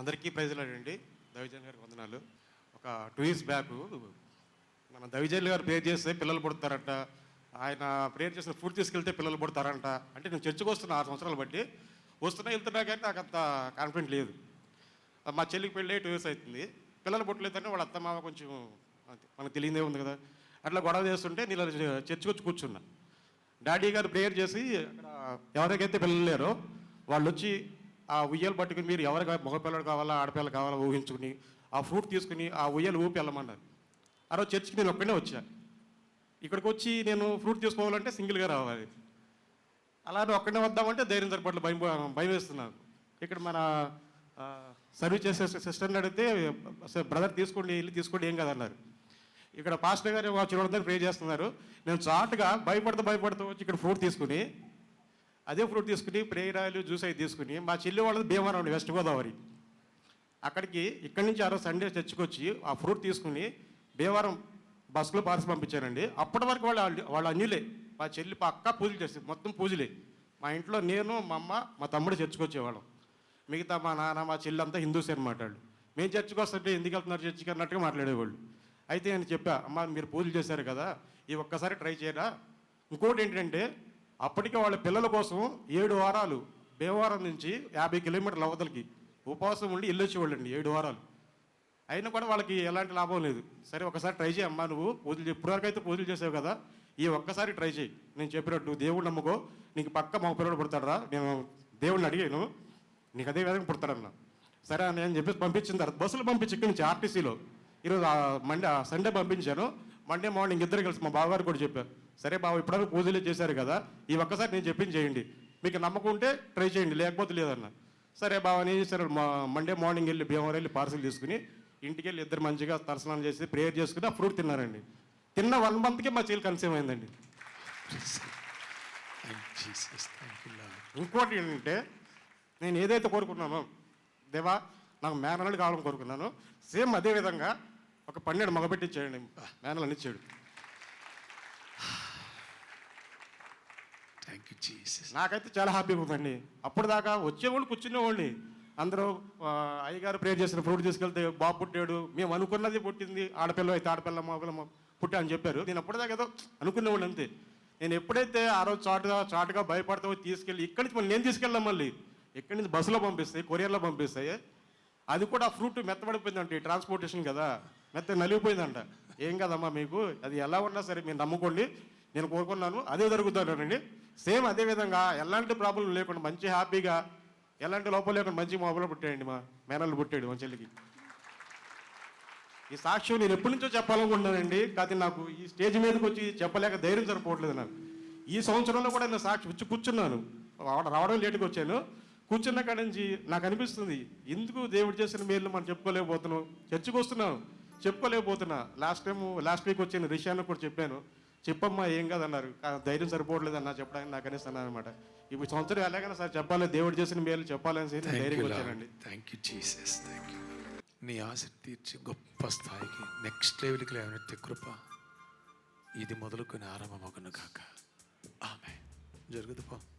అందరికీ ప్రజలండి దవిజన్ గారికి వందనాలు. ఒక టూ ఇయర్స్ బ్యాక్ మన దవిజన్ గారు ప్రేర్ చేస్తే పిల్లలు పుడతారంట. ఆయన ప్రేర్ చేసిన ఫుడ్ తీసుకెళ్తే పిల్లలు పుడతారంట. అంటే నేను చర్చకు వస్తున్నా ఆరు సంవత్సరాలు బట్టి వస్తున్నా వెళ్తున్నా కానీ నాకు అంత కాన్ఫిడెంట్ లేదు. మా చెల్లికి పెళ్ళి టూ ఇయర్స్ అవుతుంది పిల్లలు పుట్టలేదని వాళ్ళ అత్తమామ కొంచెం మనకు తెలియదే ఉంది కదా. అట్లా గొడవ చేస్తుంటే నేను చర్చకు వచ్చి కూర్చున్నా. డాడీ గారు ప్రేయర్ చేసి అక్కడ ఎవరికైతే పిల్లలు లేరో వాళ్ళు వచ్చి ఆ ఉయ్యలు పట్టుకుని మీరు ఎవరికి మగపిల్లడు కావాలా ఆడపిల్లలు కావాలా ఊహించుకుని ఆ ఫ్రూట్ తీసుకుని ఆ ఉయ్యలు ఊపి వెళ్ళమన్నారు. ఆ రోజు చర్చికి నేను ఒక్కడే వచ్చా. ఇక్కడికి వచ్చి నేను ఫ్రూట్ తీసుకోవాలంటే సింగిల్గా రావాలి. అలానే ఒక్కడే వద్దామంటే ధైర్యం సరిపట్ల భయం భయం వేస్తున్నాను ఇక్కడ మన సర్వీస్ చేసే సిస్టర్ని అడిగితే బ్రదర్ తీసుకోండి వెళ్ళి తీసుకోండి ఏం కదన్నారు. ఇక్కడ పాస్టర్ గారు చూడడానికి ప్రే చేస్తున్నారు. నేను చాటుగా భయపడుతూ భయపడుతూ వచ్చి ఇక్కడ ఫ్రూట్ తీసుకుని అదే ఫ్రూట్ తీసుకుని ప్రేరాయలు జ్యూస్ అవి తీసుకుని మా చెల్లి వాళ్ళది భీమవరం అండి వెస్ట్ గోదావరి. అక్కడికి ఇక్కడి నుంచి ఆ రోజు సండే చర్చకొచ్చి ఆ ఫ్రూట్ తీసుకుని భీమవరం బస్సులో పార్సి పంపించానండి అప్పటి వరకు వాళ్ళు వాళ్ళు అన్యులే. మా చెల్లి పక్క పూజలు చేస్తుంది మొత్తం పూజలే. మా ఇంట్లో నేను మా అమ్మ మా తమ్ముడు చర్చకొచ్చేవాళ్ళం. మిగతా మా నాన్న మా చెల్లి అంతా హిందూస్ అనమాట వాళ్ళు. మేము చర్చకు వస్తుంటే ఎందుకు వెళ్తున్నారు చర్చికి అన్నట్టుగా మాట్లాడేవాళ్ళు. అయితే నేను చెప్పా అమ్మ మీరు పూజలు చేశారు కదా ఈ ఒక్కసారి ట్రై చేయరా? ఇంకోటి ఏంటంటే అప్పటికే వాళ్ళ పిల్లల కోసం ఏడు వారాలు భీమవరం నుంచి యాభై కిలోమీటర్ల అవతలకి ఉపవాసం ఉండి వెళ్ళొచ్చేవాళ్ళండి ఏడు వారాలు. అయినా కూడా వాళ్ళకి ఎలాంటి లాభం లేదు. సరే ఒకసారి ట్రై చేయి అమ్మా నువ్వు పూజలు ఇప్పటివరకు అయితే పూజలు చేసావు కదా ఈ ఒక్కసారి ట్రై చేయి. నేను చెప్పినట్టు దేవుడు నమ్ముకో. నీకు పక్క మా పిల్లడు పుడతాడరా నేను దేవుడిని అడిగాను. నీకు అదే విధంగా పుడతాడన్నా. సరే అని చెప్పేసి పంపించిన తర్వాత బస్సులు పంపించి ఇక్కడి నుంచి ఆర్టీసీలో. ఈరోజు మండే సండే పంపించాను. మండే మార్నింగ్ ఇద్దరు కలిసి మా బావగారు కూడా చెప్పారు సరే బావ ఇప్పటివరకు పూజలు చేశారు కదా ఈ ఒక్కసారి నేను చెప్పింది చేయండి. మీకు నమ్మకం ఉంటే ట్రై చేయండి లేకపోతే లేదన్న. సరే బావ నేను చేశారు మా మండే మార్నింగ్ వెళ్ళి భీమవరం వెళ్ళి పార్సల్ తీసుకుని ఇంటికి వెళ్ళి ఇద్దరు మంచిగా తలస్నానం చేసి ప్రేయర్ చేసుకుని ఆ ఫ్రూట్ తిన్నారండి. తిన్న వన్ మంత్కి మా చెల్లి కన్సీవ్ అయిందండి. ఇంకోటి ఏంటంటే నేను ఏదైతే కోరుకున్నానో దేవా నాకు మేనల్ని కావాలని కోరుకున్నాను. సేమ్ అదే విధంగా ఒక పన్నెండు మగబెట్టి చేయండి మేనల్ ఇచ్చాడు థ్యాంక్ యూ జీసస్ నాకైతే చాలా హ్యాపీగా ఉందండి అప్పుడు దాకా వచ్చేవాళ్ళు కూర్చునేవాళ్ళని అందరూ అయ్యగారు ప్రేర్ చేసిన ఫ్రూట్ తీసుకెళ్తే బాబు పుట్టాడు. మేము అనుకున్నది పుట్టింది ఆడపిల్ల అయితే ఆడపిల్ల మగపిల్ల పుట్టా అని చెప్పారు. నేను అప్పటిదాకా ఏదో అనుకునేవాళ్ళు అంతే. నేను ఎప్పుడైతే ఆ రోజు చాటుగా చాటుగా భయపడతా తీసుకెళ్ళి ఇక్కడి నుంచి మళ్ళీ నేను తీసుకెళ్ళాం మళ్ళీ. ఇక్కడి నుంచి బస్సులో పంపిస్తాయి కొరియర్లో పంపిస్తాయి. అది కూడా ఫ్రూట్ మెత్తబడిపోయిందంట ట్రాన్స్పోర్టేషన్ కదా. మెత్త నలిగిపోయిందంట. ఏం కదమ్మా మీకు? అది ఎలా ఉన్నా సరే మీరు నమ్ముకోండి. నేను కోరుకున్నాను. అదే జరుగుతానండి సేమ్ అదే విధంగా ఎలాంటి ప్రాబ్లం లేకుండా మంచి హ్యాపీగా ఎలాంటి లోపం లేకుండా మంచి మొబైల్ పుట్టాయండి మా మేనల్ని పుట్టాడు మా చెల్లికి. ఈ సాక్ష్యం నేను ఎప్పటి నుంచో చెప్పాలనుకుంటున్నానండి. కాదు నాకు ఈ స్టేజ్ మీదకి వచ్చి చెప్పలేక ధైర్యం సరిపోవట్లేదు నాకు. ఈ సంవత్సరంలో కూడా నేను సాక్షి వచ్చి కూర్చున్నాను. రావడం లేటుకు లేటుగా వచ్చాను. కూర్చున్న కాడ నుంచి నాకు అనిపిస్తుంది ఎందుకు దేవుడు చేసిన మేలు మనం చెప్పుకోలేకపోతున్నాం చర్చకు వస్తున్నాను చెప్పుకోలేకపోతున్నా. లాస్ట్ టైం లాస్ట్ వీక్ వచ్చిన రిషాను కూడా చెప్పాను. చెప్పమ్మా ఏం కాదన్నారు? ధైర్యం సరిపోవట్లేదు అన్న చెప్పడానికి నాకు అనిస్తాను అనమాట ఇప్పుడు సంవత్సరం ఎలాగైనా సార్ చెప్పాలి దేవుడు చేసిన మేలు చెప్పాలని చెప్పి థ్యాంక్ యూ ధైర్యంగా లార్డ్ వచ్చానండి. Thank you Jesus thank you నీ ఆశను తీర్చి గొప్ప స్థాయికి నెక్స్ట్ లెవెల్కి లేవనెత్తే కృప ఇది మొదలుకొని ఆరంభమగును కాక ఆమె పో. యూ